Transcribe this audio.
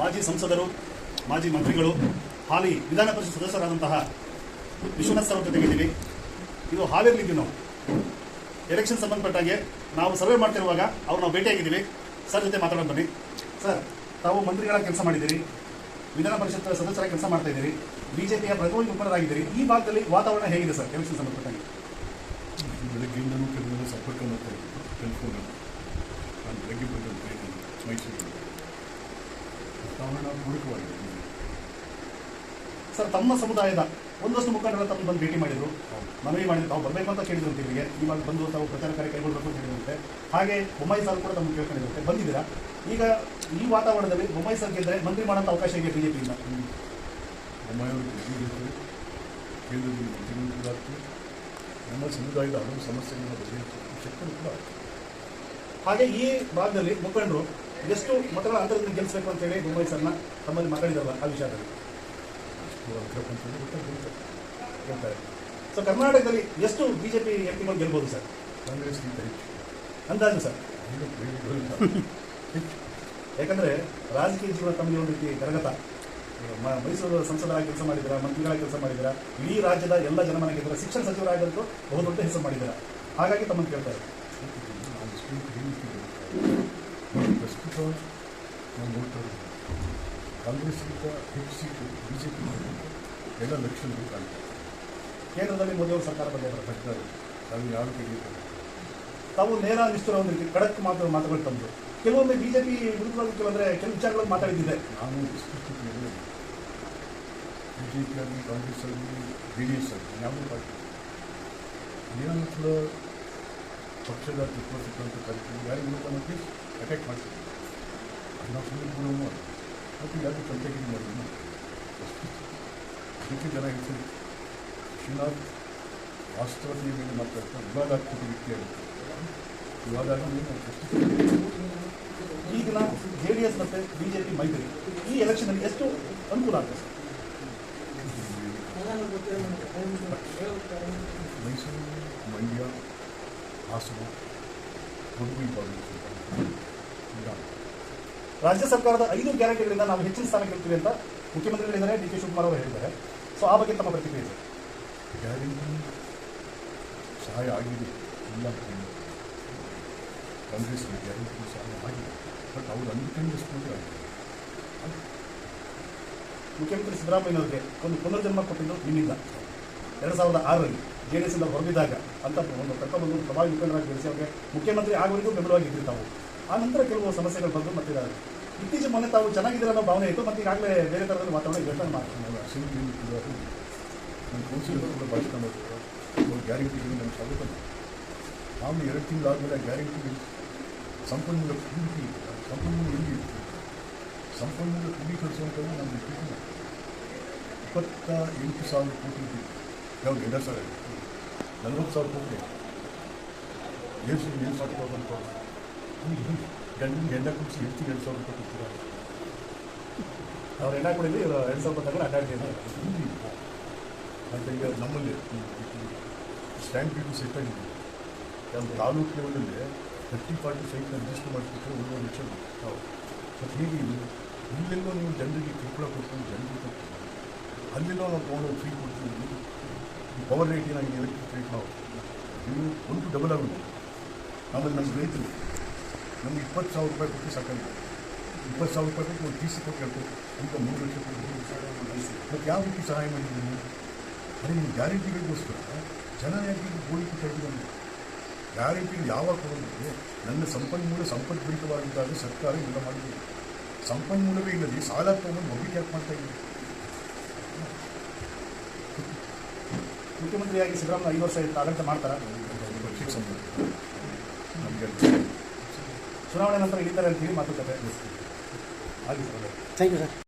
ಮಾಜಿ ಸಂಸದರು, ಮಾಜಿ ಮಂತ್ರಿಗಳು, ಹಾಲಿ ವಿಧಾನ ಪರಿಷತ್ ಸದಸ್ಯರಾದಂತಹ ವಿಶ್ವನಾಥ್ ಸರ್ ಜೊತೆಗಿದ್ದೀವಿ. ಇದು ಹಾವೇರಿಲಿದ್ದೀವಿ ನಾವು. ಎಲೆಕ್ಷನ್ ಸಂಬಂಧಪಟ್ಟಾಗೆ ನಾವು ಸರ್ವೆ ಮಾಡ್ತಿರುವಾಗ ಅವ್ರು ನಾವು ಭೇಟಿಯಾಗಿದ್ದೀವಿ. ಸರ್ ಜೊತೆ ಮಾತಾಡೋಣ ಬನ್ನಿ. ಸರ್, ತಾವು ಮಂತ್ರಿಗಳ ಕೆಲಸ ಮಾಡಿದ್ದೀರಿ. ವಿಧಾನ ಪರಿಷತ್ ಸದಸ್ಯರ ಕೆಲಸ ಮಾಡ್ತಾ ಇದ್ದೀರಿ. ಬಿಜೆಪಿಯ ಪ್ರತಿಭಟನೆ ಮುಖಂಡರಾಗಿದ್ದೀರಿ. ಈ ಭಾಗದಲ್ಲಿ ವಾತಾವರಣ ಹೇಗಿದೆ ಸರ್, ಎಲೆಕ್ಷನ್ ಸಂಬಂಧಪಟ್ಟಾಗೆ? ಬೆಳಗ್ಗೆಯಿಂದನೂ ಕೆಲವರು ಸಂಪರ್ಕ ಮಾಡ್ತಾ ಟ್ರೈನ್ ವಾತಾವರಣ ಪೂರಕವಾಗಿದೆ ಸರ್ ತಮ್ಮ ಸಮುದಾಯದ ಒಂದಷ್ಟು ಮುಖಂಡರ ತಮ್ಮ ಬಂದು ಭೇಟಿ ಮಾಡಿದ್ರು. ಮನವಿ ಮಾಡಿದ್ರು. ತಾವು ಬರಬೇಕು ಅಂತ ಕೇಳಿದ್ರು ಅಂತ ಇಲ್ಲಿಗೆ. ಇವಾಗ ಬಂದು ತಾವು ಪ್ರಚಾರ ಕಾರ್ಯ ಕೈಗೊಳ್ಳಬೇಕು ಅಂತ ಹೇಳಿದಂತೆ ಹಾಗೆ ಬೊಮ್ಮಾಯಿ ಸರ್ ಕೂಡ ತಮ್ಮ ಕೇಳ್ಕೊಂಡಿರುತ್ತೆ ಬಂದಿದ್ದೀರಾ? ಈಗ ಈ ವಾತಾವರಣದಲ್ಲಿ ಬೊಮ್ಮಾಯಿ ಸರ್ ಗೆದ್ದರೆ ಮಂತ್ರಿ ಮಾಡೋಂಥ ಅವಕಾಶ ಇದೆ ಬಿಜೆಪಿಯಿಂದ? ಜೆ ಗೆದ್ದಿದ್ದಾರೆ ಕೇಂದ್ರದಲ್ಲಿ ಮಂತ್ರಿಗಳು ಕೂಡ ಆಗ್ತದೆ ನಮ್ಮ ಸಮುದಾಯದ ಹಲವು ಸಮಸ್ಯೆಗಳನ್ನು ಬಗೆಹರಿಸಲು ಶಕ್ತರು ಕೂಡ ಹಾಗೆ ಈ ಭಾಗದಲ್ಲಿ ಮುಖಂಡರು ಎಷ್ಟು ಮತಗಳ ಅಂತರದಲ್ಲಿ ಗೆಲ್ಲಿಸಬೇಕು ಅಂತೇಳಿ ಮುಂಬೈ ಸರ್ನ ತಮ್ಮಲ್ಲಿ ಮಾತಾಡಿದಾರಲ್ಲ ಆ ವಿಷಯದಲ್ಲಿ ಹೇಳ್ತಾರೆ. ಸೊ ಕರ್ನಾಟಕದಲ್ಲಿ ಎಷ್ಟು ಬಿಜೆಪಿ ಎಂ ಗೆಲ್ಬೋದು ಸರ್? ಕಾಂಗ್ರೆಸ್ಗಿಂತ ಹೆಚ್ಚು. ಅಂದಾಜು ಸರ್? ಯಾಕಂದ್ರೆ ರಾಜಕೀಯ ಜೀವನ ತಮಗೆ ಒಂದು ರೀತಿ ಕರಗತ. ಮೈಸೂರು ಸಂಸದರಾಗಿ ಕೆಲಸ ಮಾಡಿದ್ದೀರಾ ಮಂತ್ರಿಗಳಾಗಿ ಕೆಲಸ ಮಾಡಿದ್ದೀರಾ ಇಡೀ ರಾಜ್ಯದ ಎಲ್ಲ ಜನಮನ ಗೆದ್ದಿರ ಶಿಕ್ಷಣ ಸಚಿವರಾಗಂತೂ ಬಹುದೊಡ್ಡ ಹೆಸರು ಮಾಡಿದ್ದೀರಾ? ಹಾಗಾಗಿ ತಮ್ಮನ್ನು ಕೇಳ್ತಾರೆ ಪ್ರಸ್ತುತ ನಾವು ಕಾಂಗ್ರೆಸ್ಗಿಂತ ಹೆಚ್ಚು ಸೀಟು ಬಿ ಜೆ ಪಿ ಎಲ್ಲ ಲಕ್ಷಣಗಳು ಕಾಣ್ತಾರೆ ಕೇಂದ್ರದಲ್ಲಿ ಮೊದಲು ಸರ್ಕಾರ ಬಂದಿದ್ದಾರೆ ಪ್ರಶ್ನೆ ನಾವು ಯಾರು ತೆಗೆಯುತ್ತಾರೆ ತಾವು ನೇರ ನಿಷ್ಠುರ ಒಂದು ರೀತಿ ಖಡಕ್ ಮಾತು ಮಾತುಗಳು ತಂದು ಕೆಲವೊಮ್ಮೆ ಬಿಜೆಪಿ ವಿರುದ್ಧವಾಗಿ ಕೆಲವಂದ್ರೆ ಕೆಲವು ವಿಚಾರಗಳನ್ನು ಮಾತಾಡಿದ್ದಿದೆ ನಾನು ವಿಸ್ತೃತಿಯಲ್ಲಿ ಬಿ ಜೆ ಪಿ ಕಾಂಗ್ರೆಸ್ ಆಗಲಿ ಬಿ ಡಿ ಎಸ್ ಆಗಲಿ ಯಾವುದೇ ಪಾರ್ಟಿ ಪಕ್ಷದ ತತ್ವಸಿದ್ಧಾಂತ ಕಾರ್ಯಕ್ರಮ ಯಾರಿಗೂ ನಮಗೆ ಅಟ್ಯಾಕ್ ಮಾಡ್ತೀವಿ ಅದು ನಾವು ಸುಮ್ಮನೆ ಕೂಡ ಮಾಡಿ ಮತ್ತು ಯಾರು ಕಂಟೆಕ್ಟ್ ಮಾಡಿದ್ವಿ ಅದಕ್ಕೆ ಜನ ಹೇಳ್ತಾರೆ ಶ್ರೀನಾಥ್ ವಾಸ್ತವತೆಯ ಮೇಲೆ ಮಾತಾಡ್ತಾ ವಿವಾದಾತ್ಮಕ ವ್ಯಕ್ತಿಯಾಗುತ್ತೆ ವಿವಾದ ನಾವು ಪ್ರಸ್ತುತ ಈಗಿನ ಜೆ ಡಿ ಎಸ್ ಮತ್ತೆ ಬಿಜೆಪಿ ಮೈತ್ರಿ. ಈ ಎಲೆಕ್ಷನ್ ಅಲ್ಲಿ ಎಷ್ಟು ಅನುಕೂಲ ಆಗ್ತದೆ? ಸರ್ ಮೈಸೂರು ಮಂಡ್ಯ ಹಾಸನ ಕೊಡಗು ಈ ಭಾಗದಲ್ಲಿ ಈಗ ರಾಜ್ಯ ಸರ್ಕಾರದ ಐದು ಗ್ಯಾರಂಟಿಗಳಿಂದ ನಾವು ಹೆಚ್ಚಿನ ಸ್ಥಾನಕ್ಕೆ ಇರ್ತೀವಿ ಅಂತ ಮುಖ್ಯಮಂತ್ರಿಗಳಿದ್ದಾರೆ ಡಿ ಕೆ ಶಿವಕುಮಾರ್ ಅವರು ಹೇಳಿದ್ದಾರೆ. ಸೊ ಆ ಬಗ್ಗೆ ತಮ್ಮ ಪ್ರತಿಕ್ರಿಯೆ ಇದೆ. ಗ್ಯಾರಂಟಿ ಸಹಾಯ ಆಗಿದೆ. ಇಲ್ಲ ಕಾಂಗ್ರೆಸ್ ಕಾಂಗ್ರೆಸ್ಗೆ ಗ್ಯಾರಂಟಿ ಸಹಾಯ ಆಗಿದೆ. ಬಟ್ ಅವ್ರು ಅಂದುಕೊಂಡಿದ್ದಷ್ಟು ಆಗಿದೆ. ಮುಖ್ಯಮಂತ್ರಿ ಸಿದ್ದರಾಮಯ್ಯನವರಿಗೆ ಒಂದು ಪುನರ್ಜನ್ಮ ಕೊಟ್ಟಿದ್ದು ನಿಮ್ಮಿಂದ. ಎರಡು ಸಾವಿರದ ಆರರಲ್ಲಿ ಜೆ ಡಿ ಎಸ್ ಇಂದ ಹೊರಬಿದ್ದಾಗ ಅಂತ ಒಂದು ಕರ್ಕೊಂಡ್ಬಂದು ಪ್ರಭಾವಿ ಮುಖಂಡರಾಗಿ ಬೆಳೆಸಿ ಅವರಿಗೆ ಮುಖ್ಯಮಂತ್ರಿ ಆಗುವವರೆಗೂ ಬೆಂಬಲವಾಗಿದ್ದರು ತಾವು ಆ ನಂತರ ಕೆಲವು ಸಮಸ್ಯೆಗಳು ಬಂದು ಮತ್ತೆ. ಇತ್ತೀಚೆಗೆ ಮೊನ್ನೆ ತಾವು ಚೆನ್ನಾಗಿದ್ದೀರ ಅನ್ನೋ ಭಾವನೆ ಇತ್ತು, ಮತ್ತೆ ಈಗಾಗಲೇ ಬೇರೆ ಥರದಲ್ಲಿ ವಾತಾವರಣ ಯೋಚನೆ ಮಾಡ್ತೀನಿ ಗ್ಯಾರಂಟಿ ನಮ್ಮ ಸ್ವಾಗತ. ನಾವು ಎರಡು ತಿಂಗಳಾದಮೇಲೆ ಗ್ಯಾರಂಟಿ ಸಂಪನ್ಮೂಲ ಇಲ್ಲ. ಸಂಪನ್ಮೂಲ ಎಲ್ಲಿ ಇರ್ತದೆ ಸಂಪನ್ಮೂಲ ಕ್ರೋಢೀಕರಿಸುವಂಥದ್ದು ನಮ್ಮ ಇಪ್ಪತ್ತ ಎಂಟು ಸಾವಿರ ಕೋಟಿ ಯಾವ್ದು ಎರಡು ಸಾವಿರ ನಲ್ವತ್ತು ಸಾವಿರ ಕೋಟಿ ಎಷ್ಟು ಏನು ಮಾಡ್ಕೋದಂತ ಗಂಡಿನ ಗಂಡ ಕುಡಿಸಿ ಹೆಚ್ಚು ಎರಡು ಸಾವಿರ ರೂಪಾಯಿ ಕೊಡ್ತೀರಾ ಅವ್ರು ಎಣ್ಣೆ ಕುಡಿದು ಎರಡು ಸಾವಿರ ತಗೊಂಡು ಅಡ್ಡಾಡ್ತೀನಿ ಇಲ್ಲಿ ಅಂತ ಈಗ ನಮ್ಮಲ್ಲಿ ಸ್ಟ್ಯಾಂಡ್ ಡ್ಯೂಟಿ ಸೆಟ್ ಆಗಿದೆ ನಮ್ಮ ತಾಲೂಕು ಲೆವೆಲಲ್ಲಿ ಥರ್ಟಿ ಫಾರ್ಟಿ ಸೈಟ್ನ ರಿಜಿಸ್ಟರ್ ಮಾಡಿಬಿಟ್ರೆ ಒಂದು ಲಕ್ಷ ಹೌದು ಮತ್ತು ಹೀಗೆ ಇದು ಇಲ್ಲೆಲ್ಲೋ ನೀವು ಜನರಿಗೆ ಕಿರುಕುಳ ಕೊಡ್ತೀವಿ ಜನರಿಗೆ ಕೊಡ್ತೀವಿ ಅಲ್ಲೆಲ್ಲೋ ನಾವು ತೊಗೊಂಡು ಫ್ರೀ ಕೊಡ್ತೀವಿ ಪವರ್ ರೇಟ್ ಏನಾಗಿದೆ ಎಲೆಕ್ಟ್ರಿಕ್ ರೇಟ್ ನಾವು ಇದು ಒಂದು ಡಬಲ್ ಆಗುತ್ತೆ ಆಮೇಲೆ ನಮ್ಮ ರೈತರು, ನಮ್ಗೆ ಇಪ್ಪತ್ತು ಸಾವಿರ ರೂಪಾಯಿ ಕೊಟ್ಟು ಸಾಕಾಗಿದೆ ಇಪ್ಪತ್ತು ಸಾವಿರ ರೂಪಾಯಿ ಕೊಟ್ಟು ಒಂದು ಟಿ ಸಿ ಕೊಟ್ಟು ಹೇಳ್ಬೇಕು ಅಂತ ಮೂರು ಲಕ್ಷ ಮತ್ತು ಯಾವ ರೀತಿ ಸಹಾಯ ಮಾಡಿದ್ದೀನಿ ಅದೇ ನಿಮ್ಮ ಗ್ಯಾರಂಟಿಗಳಿಗೋಸ್ಕರ ಜನ ಯಾಕೆ ಗೋಳಿಕೆ ಕಟ್ಟಿದ್ದಾನೆ ಗ್ಯಾರಂಟಿಗಳು ಯಾವಾಗ ಕೊಡೋದಕ್ಕೆ ನನ್ನ ಸಂಪನ್ಮೂಲ ಸಂಪದ್ಭರಿತವಾಗಿದ್ದಾಗ ಸರ್ಕಾರ ಇಲ್ಲ ಮಾಡಿದೆ ಸಂಪನ್ಮೂಲವೇ ಇಲ್ಲದೆ ಸಾಲ ತೊಗೊಂಡು ಮೊಬೈಲ್ ಯಾಕೆ ಮಾಡ್ತಾ ಇದ್ದೀನಿ ಮುಖ್ಯಮಂತ್ರಿಯಾಗಿ ಸಿದ್ದರಾಮಯ್ಯ ಐದು ವರ್ಷ ಆಡಳಿತ ಮಾಡ್ತಾರೆ? ಚುನಾವಣೆ ನಂತರ ಇಳಿತಾರೆ ಅಂತೇಳಿ ಮಾತುಕತೆ ಆಗಿದೆ. Thank you sir